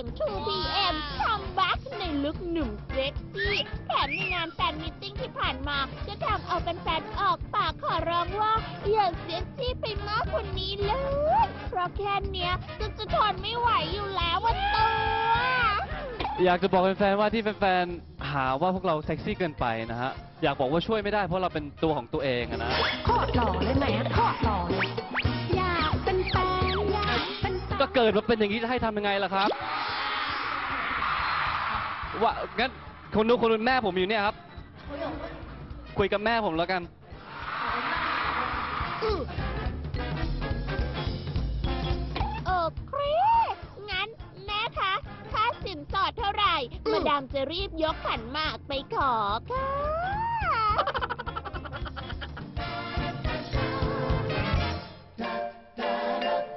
อย่าง 2PM คัมบักในลุคหนุ่มเซ็กซี่แถมในงานแฟนมิทติ้งที่ผ่านมาก็ทำเอาแฟนๆออกปากขอร้องว่า อย่าเซ็กซี่ไปมากกว่านี้เลย เพราะแค่เนี้ยจะจะทนไม่ไหวอยู่แล้วว่าตัวอยากจะบอกแฟนๆว่าที่แฟนๆหาว่าพวกเราเซ็กซี่เกินไปนะฮะ อยากบอกว่าช่วยไม่ได้เพราะเราเป็นตัวของตัวเองอะนะโคตรหล่อเลยไหมโคตรหล่อเลยอยากเป็นแฟนอยากเป็นแฟน ก็เกิดมาเป็นอย่างนี้จะให้ทำยังไงล่ะครับ ว่างั้นคนดูคนนู้นแม่ผมอยู่เนี่ยครับ คุยกับแม่ผมแล้วกันโอเครีงั้นแม่คะค่าสินสอดเท่าไหร่ มาดามจะรีบยกขันหมากไปขอค่ะ